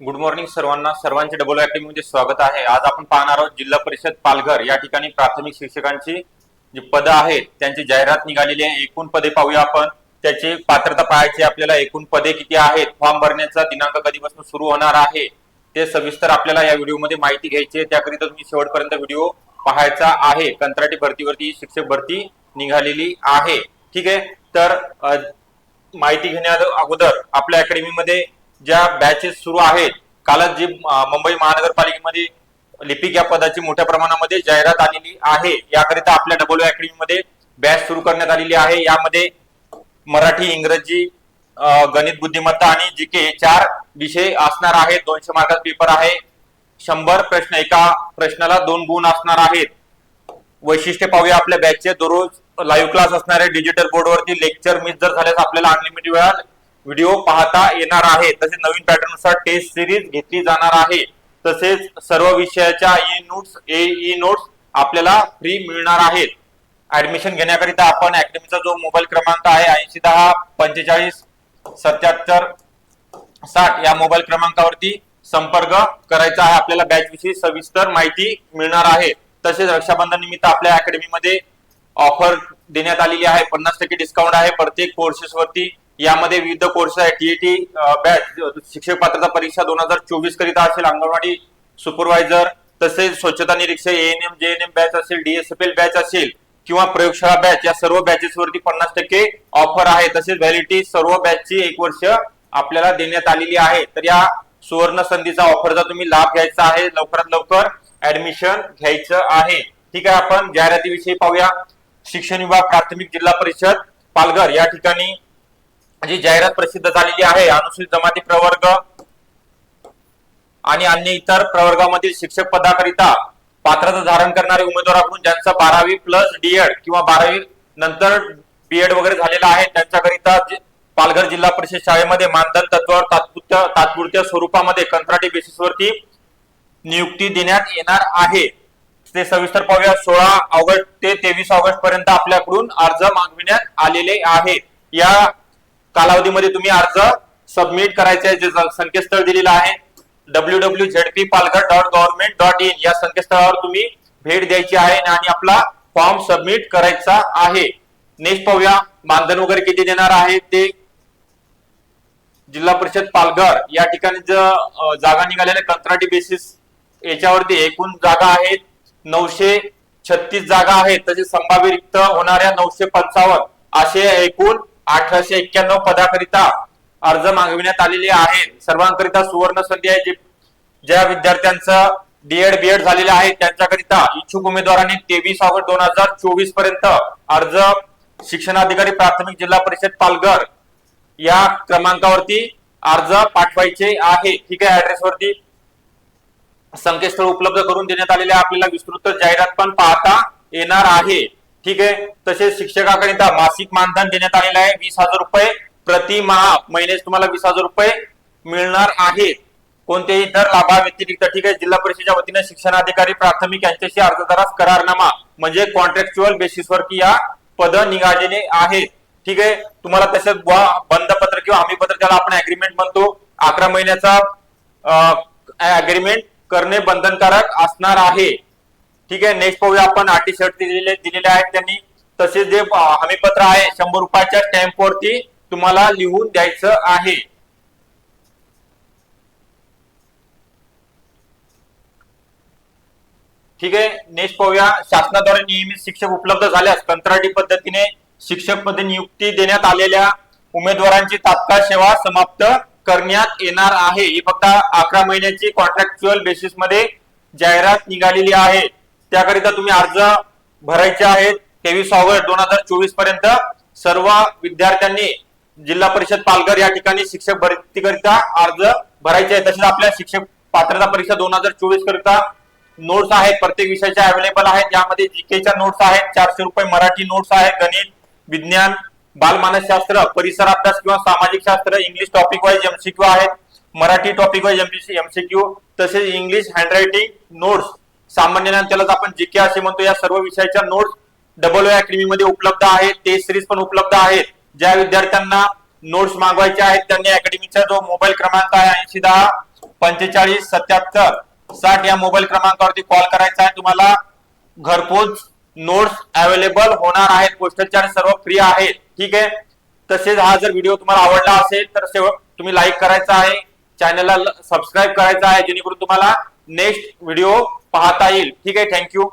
Good morning सर्वांना. सर्वांचे double ऍक्टिव्हमध्ये स्वागत आहे. आज आपण पाहणार आहोत जिल्हा परिषद पालघर. या ठिकाणी प्राथमिक शिक्षकांची जी पदं आहेत त्यांची जाहिरात निघालेली आहे. एकूण पदे पाहूया आपण. त्याची पात्रता पाहायची आपल्याला. एकूण पदे किती आहेत? फॉर्म भरण्याचा दिनांक कधीपासून सुरू होणार आहे? ते सविस्तर आपल्याला या व्हिडिओमध्ये माहिती घ्यायची आहे. त्याकरिता तुम्ही शेवटपर्यंत व्हिडिओ पाहायचा आहे. कंत्राटी भरतीवरती शिक्षक भरती निघालेली आहे. ठीक आहे? तर माहिती घेण्या अगोदर आपल्या अकॅडमीमध्ये ज्या बॅचेस सुरू आहेत कालच जी मुंबई महानगरपालिकेमध्ये लिपिक या पदाची मोठ्या प्रमाणामध्ये जाहिरात आलेली आहे याकरिता आपल्या डब्ल्यू अकॅडमीमध्ये बॅच सुरू करण्यात आलेली आहे. यामध्ये मराठी इंग्रजी गणित बुद्धिमत्ता आणि जी के चार विषय असणार आहेत. दोनशे मार्काचा पेपर आहे. शंभर प्रश्न एका प्रश्नाला दोन गुण असणार आहेत. वैशिष्ट्य पाहूया आपल्या बॅचचे दररोज लाईव्ह क्लास असणारे डिजिटल बोर्डवरती लेक्चर मिस जर झाल्यास आपल्याला अनलिमिटेड वेळा व्हिडिओ पाहता येणार आहे. तसेच नवीन पॅटर्ननुसार टेस्ट सिरीज घेतली जाणार आहे. तसेच सर्व विषयाच्या ई नोट्स ए ई नोट्स आपल्याला फ्री मिळणार आहेत. ऍडमिशन घेण्याकरिता आपण अकॅडमीचा जो मोबाईल क्रमांक आहे ऐंशी दहा पंचेचाळीस सत्याहत्तर साठ या मोबाईल क्रमांकावरती संपर्क करायचा आहे. आपल्याला बॅच विषयी सविस्तर माहिती मिळणार आहे. तसेच रक्षाबंधन निमित्त आपल्या अकॅडमीमध्ये ऑफर देण्यात आलेली आहे. पन्नास टक्के डिस्काउंट आहे. प्रत्येक कोर्सेस वरती यामध्ये विविध कोर्स आहे टीएटी बॅच शिक्षक पात्रता परीक्षा दोन हजार चोवीस करिता असेल. अंगणवाडी सुपरवायझर तसेच स्वच्छता निरीक्षक एएनएम जेएनएम बॅच असेल डीएसएफएल बॅच असेल किंवा प्रयोगशाळा बॅच या सर्व बॅचेस वरती पन्नास टक्के ऑफर आहे. तसेच व्हॅलिडिटी सर्व बॅचची एक वर्ष आपल्याला देण्यात आलेली आहे. तर या सुवर्ण संधीचा ऑफरचा तुम्ही लाभ घ्यायचा आहे. लवकरात लवकर ऍडमिशन घ्यायचं आहे. ठीक आहे आपण जाहिरातीविषयी पाहूया. शिक्षण विभाग प्राथमिक जिल्हा परिषद पालघर. या ठिकाणी जी जाहिरात प्रसिद्ध झालेली आहे अनुसूचित जमाती प्रवर्ग आणि अन्य इतर प्रवर्गामधील शिक्षक पदाकरिता पात्रता धारण करणारे उमेदवाराकडून ज्यांचा बारावी प्लस डीएड किंवा बारावी नंतर बीएड वगैरे झालेला आहे त्यांच्याकरिता पालघर जिल्हा परिषद शाळेमध्ये मानधन तत्वावर तात्पुरत्या तात्पुरत्या स्वरूपामध्ये कंत्राटी बेसिसवरती नियुक्ती देण्यात येणार आहे. ते सविस्तर पाहूया. सोळा ऑगस्ट ते तेवीस ऑगस्ट पर्यंत आपल्याकडून अर्ज मागविण्यात आलेले आहेत. या कालावधीमध्ये तुम्ही अर्ज सबमिट करायचे आहे जे संकेतस्थळ दिलेलं आहे. W W Z P Palghar dot government dot in या संकेतस्थळावर तुम्ही भेट द्यायची आहे आणि आपला फॉर्म सबमिट करायचा आहे. नेक्स्ट पाहूया मानधन वगैरे किती देणार आहे ते. जिल्हा परिषद पालघर या ठिकाणी जागा निघालेल्या कंत्राटी बेसिस याच्यावरती एकूण जागा आहेत. नऊशे छत्तीस जागा आहेत. तसेच संभाव्य रिक्त होणाऱ्या नऊशे पंचावन्न असे एकूण अठराशे एक्क्याण्णव पदाकरिता अर्ज मागविण्यात आलेले आहेत. सर्वांकरिता सुवर्ण संधी आहे जे ज्या विद्यार्थ्यांचं डीएड बीएड झालेलं आहे त्यांच्याकरिता इच्छुक उमेदवारांनी तेवीस ऑगस्ट दोन हजार चोवीसपर्यंत अर्ज शिक्षणाधिकारी प्राथमिक जिल्हा परिषद पालघर या क्रमांकावरती अर्ज पाठवायचे आहे. ठीक आहे ऍड्रेसवरती संकेतस्थळ उपलब्ध करून देण्यात आलेले आपल्याला विस्तृत जाहिरात पण पाहता येणार आहे. ठीक आहे? तसेच शिक्षकाकरिता मासिक मानधन देण्यात आलेलं आहे. वीस हजार रुपये प्रति माह तुम्हाला वीस हजार रुपये मिळणार आहेत. कोणत्याही इतर लाभा व्यतिरिक्त ठीक आहे? जिल्हा परिषदेच्या वतीने शिक्षणाधिकारी प्राथमिक यांच्याशी अर्जदारास करारनामा म्हणजे कॉन्ट्रॅक्च्युअल बेसिसवरती या पद निघालेले आहेत. ठीक आहे? तुम्हाला तसेच बुवा बंधपत्र किंवा हमीपत्र त्याला आपण अग्रीमेंट म्हणतो. अकरा महिन्याचा अग्रीमेंट करणे बंधनकारक असणार आहे. ठीक आहे नेक्स्ट पाहूया आपण आटी शर्ट दिलेले दिलेले आहेत त्यांनी. तसेच जे हमीपत्र आहे शंभर रुपयाच्या स्टॅम्प वरती तुम्हाला लिहून द्यायचं आहे. ठीक आहे नेक्स्ट पाहूया. शासनाद्वारे नियमित शिक्षक उपलब्ध झाल्यास कंत्राटी पद्धतीने शिक्षक पदे नियुक्ती देण्यात आलेल्या उमेदवारांची तात्काळ सेवा समाप्त करण्यात येणार आहे. ही फक्त अकरा महिन्याची कॉन्ट्रॅक्च्युअल बेसिसमध्ये जाहिरात निघालेली आहे. त्याकरिता तुम्ही अर्ज भरायचे आहेत. तेवीस ऑगस्ट दोन हजार चोवीसपर्यंत सर्व विद्यार्थ्यांनी जिल्हा परिषद पालघर या ठिकाणी शिक्षक भरतीकरिता अर्ज भरायचे आहे तसेच आपल्या शिक्षक पात्रता परीक्षा दोन हजार चोवीस करिता नोट्स आहेत. प्रत्येक विषयाच्या अवेलेबल आहेत. यामध्ये जीकेच्या नोट्स आहेत. चारशे रुपये मराठी नोट्स आहेत. गणित विज्ञान बालमानसशास्त्र परिसर अभ्यास किंवा सामाजिक शास्त्र इंग्लिश टॉपिक वाईज एमसीक्यू आहेत. मराठी टॉपिक वाईज एमसीक्यू तसेच इंग्लिश हँडरायटिंग नोट्स सामान्य ज्ञान त्यालाच आपण जीके असे म्हणतो या सर्व विषयाच्या नोट्स डबल ओ अकॅडमी मध्ये उपलब्ध आहेत. टेस्ट सिरीज पण उपलब्ध आहेत. ज्या विद्यार्थ्यांना नोट्स मागवायचे आहेत त्यांनी अकॅडमीचा जो मोबाईल क्रमांक आहे ऐंशी दहा पंचेचाळीस सत्याहत्तर साठ या मोबाईल क्रमांकावरती कॉल करायचा आहे. तुम्हाला घरपोच नोट्स अवेलेबल होणार आहेत. पोस्टल चार्ज सर्व फ्री आहेत. ठीक आहे? तसेच हा जर व्हिडिओ तुम्हाला आवडला असेल तर तुम्ही लाईक करायचा आहे. चॅनलला सबस्क्राईब करायचा आहे जेणेकरून तुम्हाला नेक्स्ट व्हिडिओ पाहता येईल. ठीक आहे थँक्यू